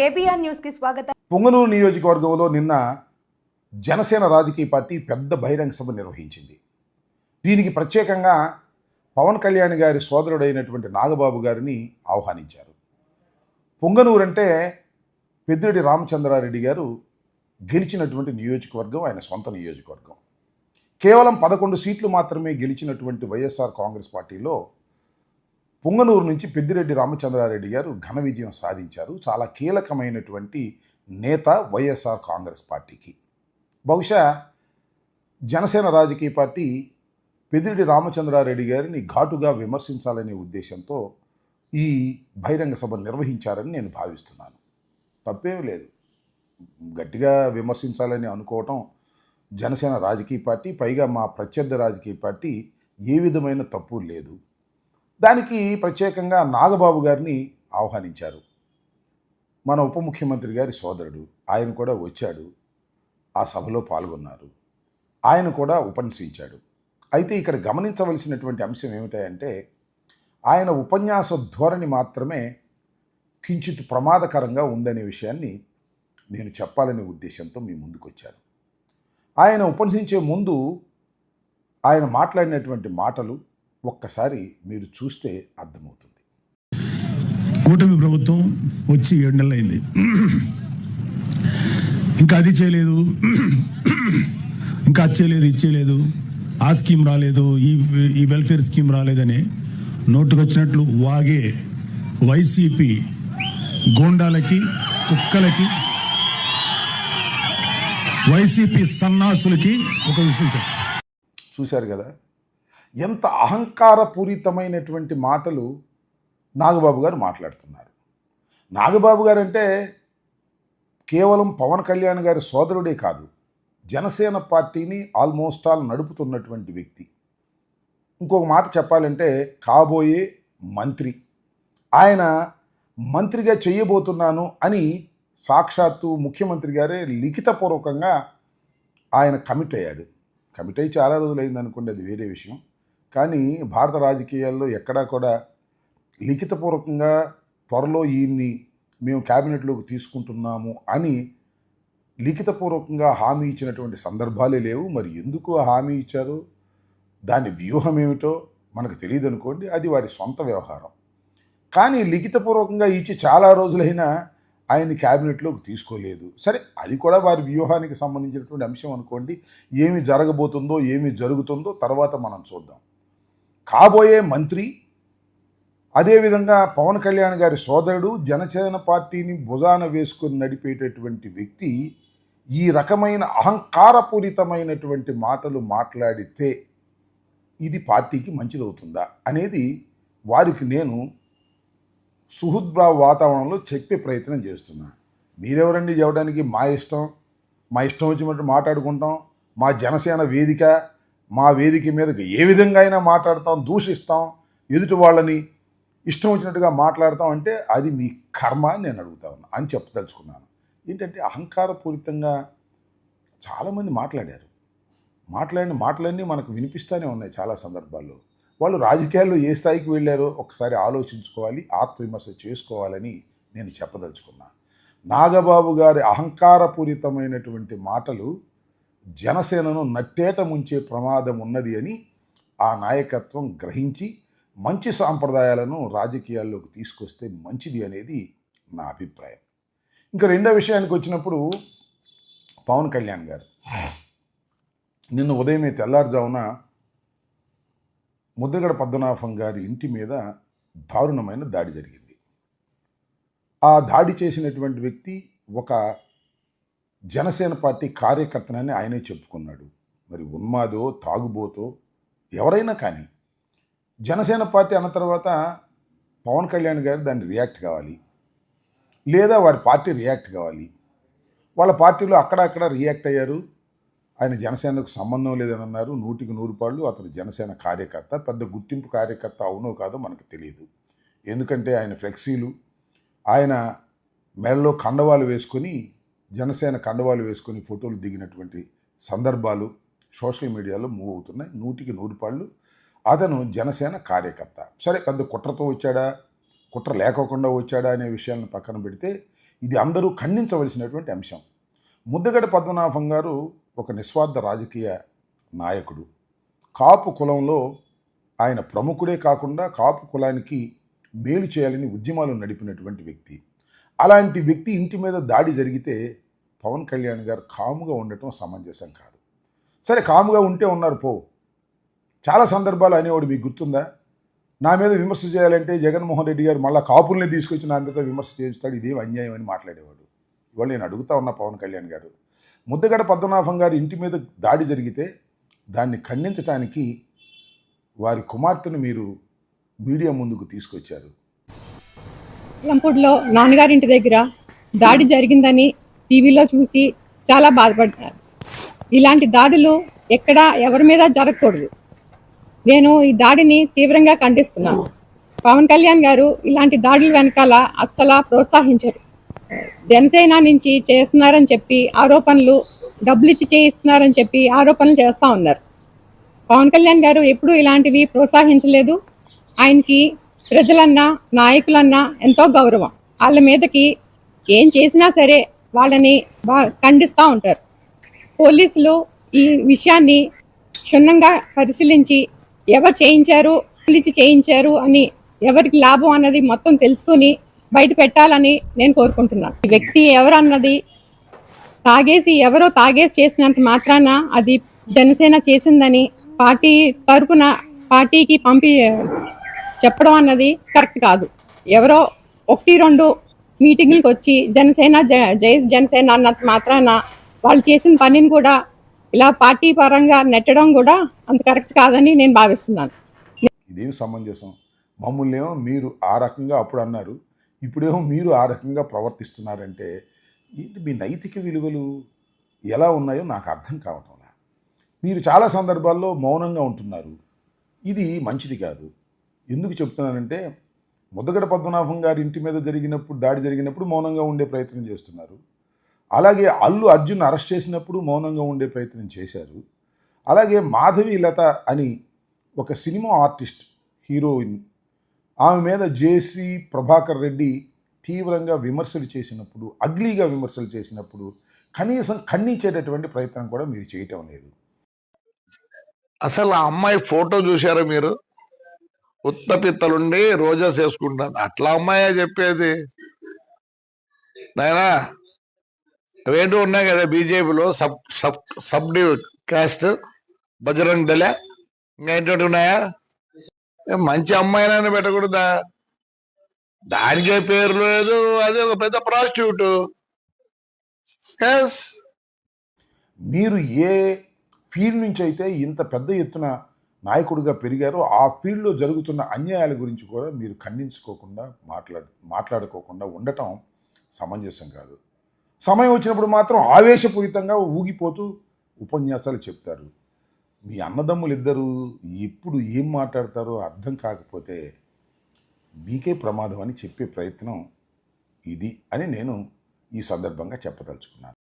KBR న్యూస్కి స్వాగతం. పొంగనూరు నియోజకవర్గంలో నిన్న జనసేన రాజకీయ పార్టీ పెద్ద బహిరంగ సభ నిర్వహించింది. దీనికి ప్రత్యేకంగా పవన్ కళ్యాణ్ గారి సోదరుడైనటువంటి నాగబాబు గారిని ఆహ్వానించారు. పొంగనూరు అంటే పెద్దిరెడ్డి రామచంద్రారెడ్డి గారు గెలిచినటువంటి నియోజకవర్గం ఆయన సొంత నియోజకవర్గం. కేవలం పదకొండు సీట్లు మాత్రమే గెలిచినటువంటి వైఎస్ఆర్ కాంగ్రెస్ పార్టీలో పొంగనూరు నుంచి పెద్దిరెడ్డి రామచంద్రారెడ్డి గారు ఘన విజయం సాధించారు. చాలా కీలకమైనటువంటి నేత వైఎస్ఆర్ కాంగ్రెస్ పార్టీకి. బహుశా జనసేన రాజకీయ పార్టీ పెద్దిరెడ్డి రామచంద్రారెడ్డి గారిని ఘాటుగా విమర్శించాలనే ఉద్దేశంతో ఈ బహిరంగ సభ నిర్వహించారని నేను భావిస్తున్నాను. తప్పేం లేదు. గట్టిగా విమర్శించాలని అనుకోవటం జనసేన రాజకీయ పార్టీ పైగా మా ప్రత్యర్థి రాజకీయ పార్టీ ఏ విధమైన తప్పు లేదు. దానికి ప్రత్యేకంగా నాగబాబు గారిని ఆహ్వానించారు. మన ఉప ముఖ్యమంత్రి గారి సోదరుడు ఆయన కూడా వచ్చాడు. ఆ సభలో పాల్గొన్నారు. ఆయన కూడా ఉపన్యసించాడు. అయితే ఇక్కడ గమనించవలసినటువంటి అంశం ఏమిటంటే ఆయన ఉపన్యాస ధోరణి మాత్రమే కించిత్ ప్రమాదకరంగా ఉందనే విషయాన్ని నేను చెప్పాలనే ఉద్దేశంతో మీ ముందుకు వచ్చాను ఆయన ఉపన్యసించే ముందు ఆయన మాట్లాడినటువంటి మాటలు ఒక్కసారి మీరు చూస్తే అర్థమవుతుంది. కూటమి ప్రభుత్వం వచ్చి ఏడు నెలలు అయింది. ఇంకా అది చేయలేదు. ఇంకా అది చేయలేదు ఇది చేయలేదు. ఆ స్కీమ్ రాలేదు ఈ ఈ వెల్ఫేర్ స్కీమ్ రాలేదని నోటుకొచ్చినట్లు వాగే వైసీపీ గోండాలకి కుక్కలకి వైసీపీ సన్నాసులకి ఒక విషయం చూశారు కదా? ఎంత అహంకారపూరితమైనటువంటి మాటలు నాగబాబు గారు మాట్లాడుతున్నారు. నాగబాబు గారు అంటే కేవలం పవన్ కళ్యాణ్ గారి సోదరుడే కాదు జనసేన పార్టీని ఆల్మోస్ట్ ఆల్ నడుపుతున్నటువంటి వ్యక్తి. ఇంకొక మాట చెప్పాలంటే కాబోయే మంత్రి. ఆయన మంత్రిగా చేయబోతున్నాను అని సాక్షాత్తు ముఖ్యమంత్రి గారే లిఖితపూర్వకంగా ఆయన కమిట్ అయ్యాడు. కమిట్ అయ్యి చాలా రోజులు అయిందనుకోండి అది వేరే విషయం. కానీ భారత రాజకీయాల్లో ఎక్కడా కూడా లిఖితపూర్వకంగా త్వరలో ఈయన్ని మేము క్యాబినెట్లోకి తీసుకుంటున్నాము అని లిఖితపూర్వకంగా హామీ ఇచ్చినటువంటి సందర్భాలే లేవు. మరి ఎందుకు ఆ హామీ ఇచ్చారు? దాని వ్యూహం ఏమిటో మనకు తెలియదు అనుకోండి అది వారి సొంత వ్యవహారం. కానీ లిఖితపూర్వకంగా ఇచ్చి చాలా రోజులైనా ఆయన్ని క్యాబినెట్లోకి తీసుకోలేదు. సరే అది కూడా వారి వ్యూహానికి సంబంధించినటువంటి అంశం అనుకోండి. ఏమి జరగబోతుందో ఏమి జరుగుతుందో తర్వాత మనం చూద్దాం. కాబోయే మంత్రి అదేవిధంగా పవన్ కళ్యాణ్ గారి సోదరుడు జనసేన పార్టీని భుజాన వేసుకొని నడిపేటటువంటి వ్యక్తి ఈ రకమైన అహంకారపూరితమైనటువంటి మాటలు మాట్లాడితే ఇది పార్టీకి మంచిదవుతుందా అనేది వారికి నేను సుహృద్భావ వాతావరణంలో చెప్పే ప్రయత్నం చేస్తున్నా. మీరెవరండి? చెప్పడానికి మా ఇష్టం. మా ఇష్టం వచ్చినట్టు మాట్లాడుకుంటాం. మా జనసేన వేదిక మా వేదిక మీదకి ఏ విధంగా అయినా మాట్లాడతాం దూషిస్తాం ఎదుటి వాళ్ళని ఇష్టం వచ్చినట్టుగా మాట్లాడతాం అంటే అది మీ కర్మ అని నేను అడుగుతా ఉన్నా అని చెప్పదలుచుకున్నాను. ఏంటంటే అహంకారపూరితంగా చాలామంది మాట్లాడారు. మాట్లాడిన మాటలన్నీ మనకు వినిపిస్తూనే ఉన్నాయి చాలా సందర్భాల్లో. వాళ్ళు రాజకీయాల్లో ఏ స్థాయికి వెళ్ళారో ఒకసారి ఆలోచించుకోవాలి ఆత్మవిమర్శ చేసుకోవాలని నేను చెప్పదలుచుకున్నాను నాగబాబు గారి అహంకారపూరితమైనటువంటి మాటలు జనసేనను నట్టేట ముంచే ప్రమాదం ఉన్నది అని ఆ నాయకత్వం గ్రహించి మంచి సాంప్రదాయాలను రాజకీయాల్లోకి తీసుకొస్తే మంచిది అనేది నా అభిప్రాయం. ఇంకా రెండో విషయానికి వచ్చినప్పుడు పవన్ కళ్యాణ్ గారు నిన్న ఉదయమే తెల్లారుజామున ముద్రగడ పద్మనాభం గారి ఇంటి మీద దారుణమైన దాడి జరిగింది. ఆ దాడి చేసినటువంటి వ్యక్తి ఒక జనసేన పార్టీ కార్యకర్తనని ఆయనే చెప్పుకున్నాడు. మరి ఉన్మాదో తాగుబోతో ఎవరైనా కానీ జనసేన పార్టీ అన్న తర్వాత పవన్ కళ్యాణ్ గారు దాన్ని రియాక్ట్ కావాలి. లేదా వారి పార్టీ రియాక్ట్ కావాలి. వాళ్ళ పార్టీలో అక్కడక్కడ రియాక్ట్ అయ్యారు. ఆయన జనసేనకు సంబంధం లేదని అన్నారు. నూటికి నూరు పాళ్ళు అతను జనసేన కార్యకర్త. పెద్ద గుర్తింపు కార్యకర్త అవునో కాదో మనకు తెలియదు. ఎందుకంటే ఆయన ఫ్లెక్సీలు ఆయన మెడలో కండవాలు వేసుకొని జనసేన కండవాలు వేసుకొని ఫోటోలు దిగినటువంటి సందర్భాలు సోషల్ మీడియాలో మూవ్ అవుతున్నాయి. నూటికి నూరు పాళ్ళు. అతను జనసేన కార్యకర్త. సరే పెద్ద కుట్రతో వచ్చాడా? కుట్ర లేకోకుండా వచ్చాడా అనే విషయాలను పక్కన పెడితే ఇది అందరూ ఖండించవలసినటువంటి అంశం. ముద్దగడ పద్మనాభం గారు ఒక నిస్వార్థ రాజకీయ నాయకుడు. కాపు కులంలో ఆయన ప్రముఖుడే కాకుండా కాపు కులానికి మేలు చేయాలని ఉద్యమాలు నడిపినటువంటి వ్యక్తి. అలాంటి వ్యక్తి ఇంటి మీద దాడి జరిగితే పవన్ కళ్యాణ్ గారు కాముగా ఉండటం సమంజసం కాదు. సరే కాముగా ఉంటే ఉన్నారు పో. చాలా సందర్భాలు అనేవాడు మీకు గుర్తుందా? నా మీద విమర్శ చేయాలంటే జగన్మోహన్ రెడ్డి గారు మళ్ళీ కాపుల్ని తీసుకొచ్చి నా మీద విమర్శ చేస్తాడు ఇదేం అన్యాయం అని మాట్లాడేవాడు. ఇవాళ నేను అడుగుతా ఉన్నా పవన్ కళ్యాణ్ గారు ముద్దగడ పద్మనాభం గారి ఇంటి మీద దాడి జరిగితే దాన్ని ఖండించటానికి వారి కుమార్తెను మీరు మీడియా ముందుకు తీసుకొచ్చారు. లంపూడిలో నాన్నగారింటి దగ్గర దాడి జరిగిందని టీవీలో చూసి చాలా బాధపడ్డారు. ఇలాంటి దాడులు ఎక్కడా ఎవరి మీద జరగకూడదు. నేను ఈ దాడిని తీవ్రంగా ఖండిస్తున్నాను. పవన్ కళ్యాణ్ గారు ఇలాంటి దాడుల వెనకాల అస్సలు ప్రోత్సహించరు. జనసేన నుంచి చేస్తున్నారని చెప్పి ఆరోపణలు డబ్బులు ఇచ్చి చేయిస్తున్నారని చెప్పి ఆరోపణలు చేస్తూ ఉన్నారు. పవన్ కళ్యాణ్ గారు ఎప్పుడూ ఇలాంటివి ప్రోత్సహించలేదు. ఆయనకి ప్రజలన్నా నాయకులన్నా ఎంతో గౌరవం. వాళ్ళ మీదకి ఏం చేసినా సరే వాళ్ళని బాగా ఖండిస్తూ ఉంటారు. పోలీసులు ఈ విషయాన్ని క్షుణ్ణంగా పరిశీలించి ఎవరు చేయించారు పిలిచి చేయించారు అని ఎవరికి లాభం అన్నది మొత్తం తెలుసుకుని బయట పెట్టాలని నేను కోరుకుంటున్నాను. ఈ వ్యక్తి ఎవరు అన్నది తాగేసి ఎవరో తాగేసి చేసినంత మాత్రాన అది జనసేన చేసిందని పార్టీ తరపున పార్టీకి పంపి చెప్పడం అన్నది కరెక్ట్ కాదు. ఎవరో ఒకటి రెండు మీటింగులకు వచ్చి జనసేన జ- జై జనసేన అన్నంత మాత్రాన వాళ్ళు చేసిన పనిని కూడా ఇలా పార్టీ పరంగా నెట్టడం కూడా అంత కరెక్ట్ కాదని నేను భావిస్తున్నాను. ఇదేం సమంజసం? మమ్మల్ని ఏమో మీరు ఆ రకంగా అప్పుడు అన్నారు ఇప్పుడేమో మీరు ఆ రకంగా ప్రవర్తిస్తున్నారంటే మీ నైతిక విలువలు ఎలా ఉన్నాయో నాకు అర్థం కావటం మీరు చాలా సందర్భాల్లో మౌనంగా ఉంటున్నారు. ఇది మంచిది కాదు. ఎందుకు చెప్తున్నానంటే ముద్దగడ పద్మనాభం గారి ఇంటి మీద జరిగినప్పుడు దాడి జరిగినప్పుడు మౌనంగా ఉండే ప్రయత్నం చేస్తున్నారు. అలాగే అల్లు అర్జున్ అరెస్ట్ చేసినప్పుడు మౌనంగా ఉండే ప్రయత్నం చేశారు. అలాగే మాధవి లత అని ఒక సినిమా ఆర్టిస్ట్ హీరోయిన్ ఆమె మీద జేసీ ప్రభాకర్ రెడ్డి తీవ్రంగా విమర్శలు చేసినప్పుడు అగ్లీగా విమర్శలు చేసినప్పుడు కనీసం ఖండించేటటువంటి ప్రయత్నం కూడా మీరు చేయటం లేదు. అసలు ఆ అమ్మాయి ఫోటో చూశారా మీరు? ఉత్త పిత్తలుండి రోజాస్ వేసుకుంటాను. అట్లా అమ్మాయే చెప్పేది. నాయనా రెండు ఉన్నాయి కదా బీజేపీలో sub sub sub caste Bajrang Dal ఇంకా ఏంటంటే ఉన్నాయా? ఏ మంచి అమ్మాయినైనా పెట్టకూడదా? దానికే పేరు లేదు అది ఒక పెద్ద ప్రాస్టిట్యూట్ మీరు ఏ ఫీల్డ్ నుంచి అయితే ఇంత పెద్ద ఎత్తున నాయకుడిగా పెరిగారో. ఆ ఫీల్డ్లో జరుగుతున్న అన్యాయాల గురించి కూడా మీరు ఖండించుకోకుండా మాట్లాడు మాట్లాడుకోకుండా ఉండటం సమంజసం కాదు. సమయం వచ్చినప్పుడు మాత్రం ఆవేశపూరితంగా ఊగిపోతూ ఉపన్యాసాలు చెప్తారు. మీ అన్నదమ్ములు ఇద్దరు ఎప్పుడు ఏం మాట్లాడతారో అర్థం కాకపోతే మీకే ప్రమాదం అని చెప్పే ప్రయత్నం ఇది అని నేను ఈ సందర్భంగా చెప్పదలుచుకున్నాను.